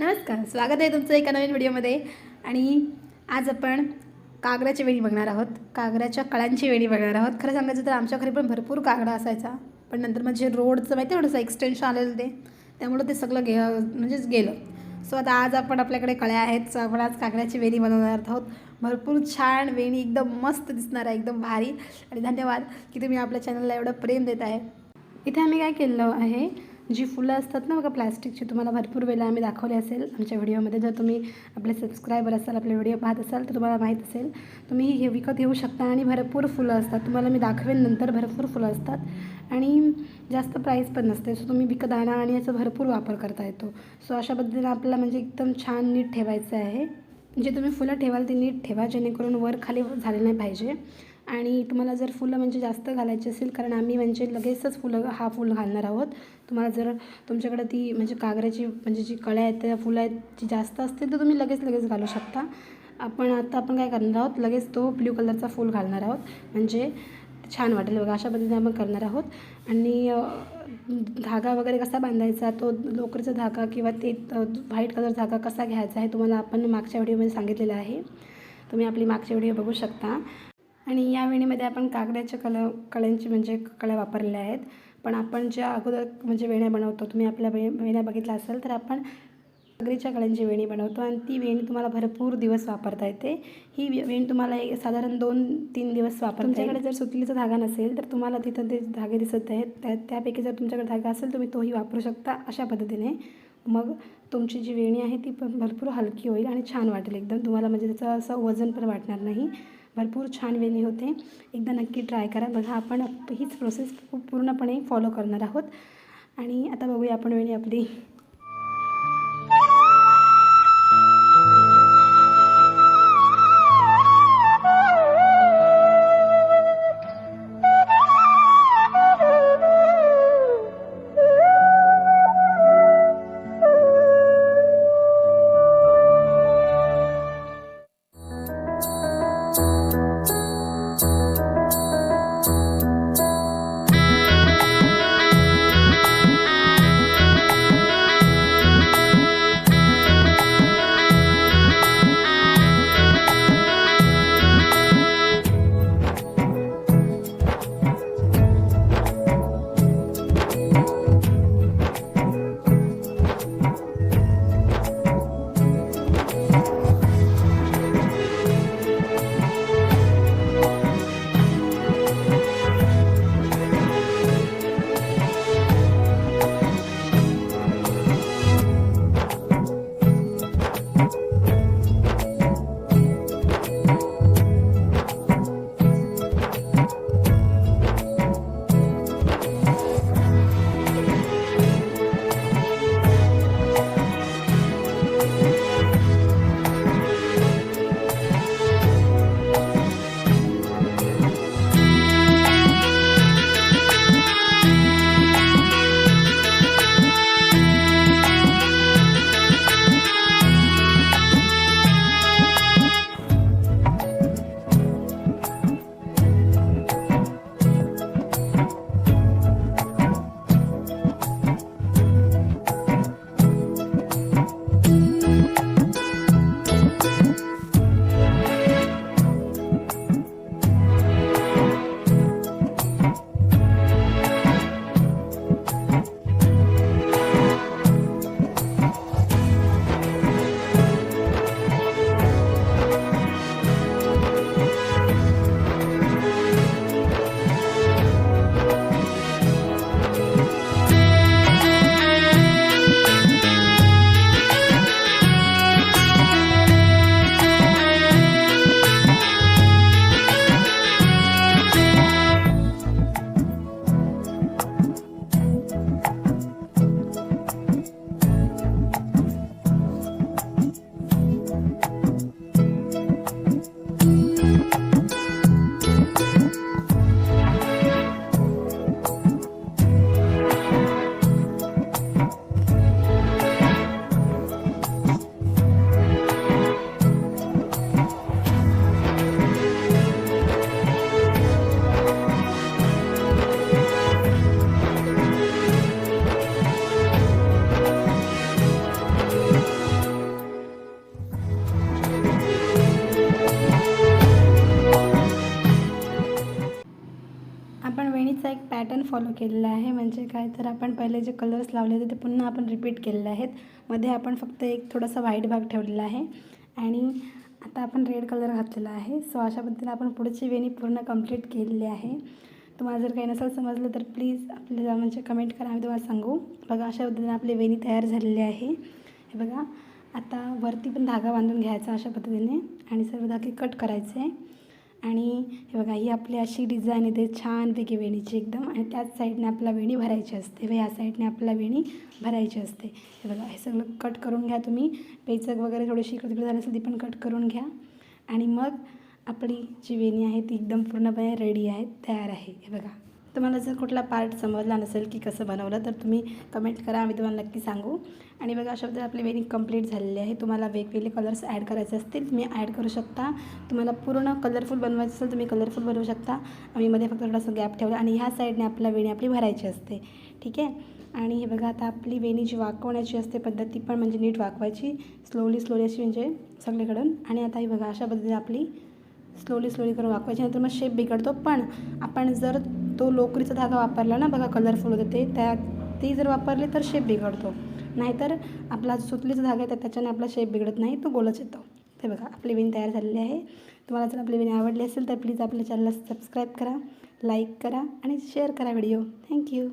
नमस्कार स्वागत आहे तुमचं एका नवीन व्हिडिओमध्ये. आणि आज आपण कागराची वेणी बघणार आहोत. कागराच्या कळांची वेणी बघणार आहोत. खरं सांगायचं तर आमच्या घरी पण भरपूर कागडा असायचा. पण नंतर म्हणजे रोडचं माहिती आहे थोडंसं एक्सटेन्शन आलेलं ते त्यामुळं ते सगळं गे म्हणजेच गेलं. सो आता आज आपण आपल्याकडे कळ्या आहेत. सो आपण आज कागराची वेणी बनवणार आहोत. भरपूर छान वेणी एकदम मस्त दिसणार आहे एकदम भारी. आणि धन्यवाद की तुम्ही आपल्या चॅनलला एवढं प्रेम देत आहे इथे आम्ही काय केलं आहे जी फुलं असतात ना बघा प्लॅस्टिकची तुम्हाला भरपूर वेळेला आम्ही दाखवले असेल आमच्या व्हिडिओमध्ये. जर तुम्ही आपले सबस्क्रायबर असाल आपले व्हिडिओ पाहत असाल तर तुम्हाला माहीत असेल तुम्ही हे विकत घेऊ शकता आणि भरपूर फुलं असतात. तुम्हाला मी दाखवेन नंतर भरपूर फुलं असतात. आणि जास्त प्राईस पण नसते. सो तुम्ही विकत आणा आणि याचा भरपूर वापर करता येतो. सो अशा पद्धतीने आपल्याला म्हणजे एकदम छान नीट ठेवायचं आहे. जे तुम्ही फुलं ठेवाल ते नीट ठेवा जेणेकरून वर खाली झाले नाही पाहिजे. आणि तुम्हाला जर फुलं म्हणजे जास्त घालायची असेल कारण आम्ही म्हणजे लगेचच फुलं हा फुल घालणार आहोत. तुम्हाला जर तुमच्याकडे ती म्हणजे कागराची म्हणजे जी कळ्या आहेत त्या फुलं आहेत जी जास्त असतील तर तुम्ही लगेच लगेच घालू शकता. आपण आता आपण काय करणार आहोत लगेच तो ब्ल्यू कलरचा फूल घालणार आहोत. म्हणजे छान वाटेल बघा अशा पद्धतीने आपण करणार आहोत. आणि धागा वगैरे कसा बांधायचा तो लोकरचा धागा किंवा ते व्हाईट कलर धागा कसा घ्यायचा हे तुम्हाला आपण मागच्या व्हिडिओमध्ये सांगितलेलं आहे. तुम्ही आपली मागच्या व्हिडिओ बघू शकता. आणि या वेणीमध्ये आपण कागदाच्या कल कळ्यांची म्हणजे कळ्या वापरलेल्या आहेत. पण आपण ज्या अगोदर म्हणजे वेण्या बनवतो तुम्ही आपल्या वे वेण्या बघितल्या असेल तर आपण कागदीच्या कळ्यांची वेणी बनवतो आणि ती वेणी तुम्हाला भरपूर दिवस वापरता येते. ही वेणी तुम्हाला एक साधारण दोन तीन दिवस वापर तुमच्याकडे जर सुतलीचा धागा नसेल तर तुम्हाला तिथं ते धागे दिसत आहेत. त्या त्यापैकी जर तुमच्याकडे धागा असेल तुम्ही तोही वापरू शकता अशा पद्धतीने. मग तुमची जी वेणी आहे ती पण भरपूर हलकी होईल आणि छान वाटेल एकदम. तुम्हाला म्हणजे त्याचं असं वजन पण वाटणार नाही. भरपूर छान वेणी होते. एकदा नक्की ट्राय करा. बघा आपण हीच प्रोसेस पूर्णपणे फॉलो करणार आहोत. आणि आता बघूया आपण वेणी आपली पॅटर्न फॉलो केलेला आहे. म्हणजे काय तर आपण पहिले जे कलर्स लावले होते ते पुन्हा आपण रिपीट केलेले आहेत. मध्ये आपण फक्त एक थोडासा व्हाईट भाग ठेवलेला आहे. आणि आता आपण रेड कलर घातलेला आहे. सो अशा पद्धतीने आपण पुढची वेणी पूर्ण कंप्लीट केलेली आहे. तुम्हाला जर काही नसेल समजलं तर प्लीज आपल्याला म्हणजे कमेंट करा. आम्ही तुम्हाला सांगू. बघा अशा पद्धतीने आपली वेणी तयार झालेली आहे. हे बघा आता वरती पण धागा बांधून घ्यायचा अशा पद्धतीने. आणि सर्व धागे कट करायचे. आणि हे बघा ही आपली अशी डिझाईन येते छानपैकी वेणीची एकदम. आणि त्याच साईडने आपला वेणी भरायची असते. व ह्या साईडने आपला वेणी भरायची असते. हे बघा हे सगळं कट करून घ्या तुम्ही. पेचक वगैरे थोडीशी इकडे तिकडे झाली असेल ती पण कट करून घ्या. आणि मग आपली जी वेणी आहे ती एकदम पूर्णपणे रेडी आहे तयार आहे. हे बघा. तुम्हाला जर कुठला पार्ट समजला नसेल की कसं बनवलं तर तुम्ही कमेंट करा. आम्ही तुम्हाला नक्की सांगू. आणि बघा अशा पद्धतीने आपली वेणी कंप्लीट झालेली आहे. तुम्हाला वेगवेगळे कलर्स ॲड करायचे असतील तुम्ही ॲड करू शकता. तुम्हाला पूर्ण कलरफुल बनवायचं असेल तुम्ही कलरफुल बनवू शकता. आम्ही मध्ये फक्त थोडासा गॅप ठेवला आणि ह्या साईडने आपल्या वेणी आपली भरायची असते. ठीक आहे? आणि हे बघा आता आपली वेणी जी वाकवण्याची असते पद्धती पण म्हणजे नीट वाकवायची. स्लोली स्लोली अशी म्हणजे सगळीकडून. आणि आता ही बघा अशा पद्धतीने आपली स्लोली स्लोली करून वाकवायची. नंतर मग शेप बिघडतो. पण आपण जर तो लोकरीचा धागा वापरला ना बघा कलरफुल होते ते. त्या ती जर वापरली तर शेप बिघडतो. नाहीतर आपला सुतलीचा धागा आहे तर त्याच्याने आपला शेप बिघडत नाही तो गोलच येतो. ते बघा आपली वेणी तयार झालेली आहे. तुम्हाला जर आपली वेणी आवडली असेल तर प्लीज आपल्या चॅनलला सबस्क्राईब करा लाईक करा आणि शेअर करा व्हिडिओ थँक्यू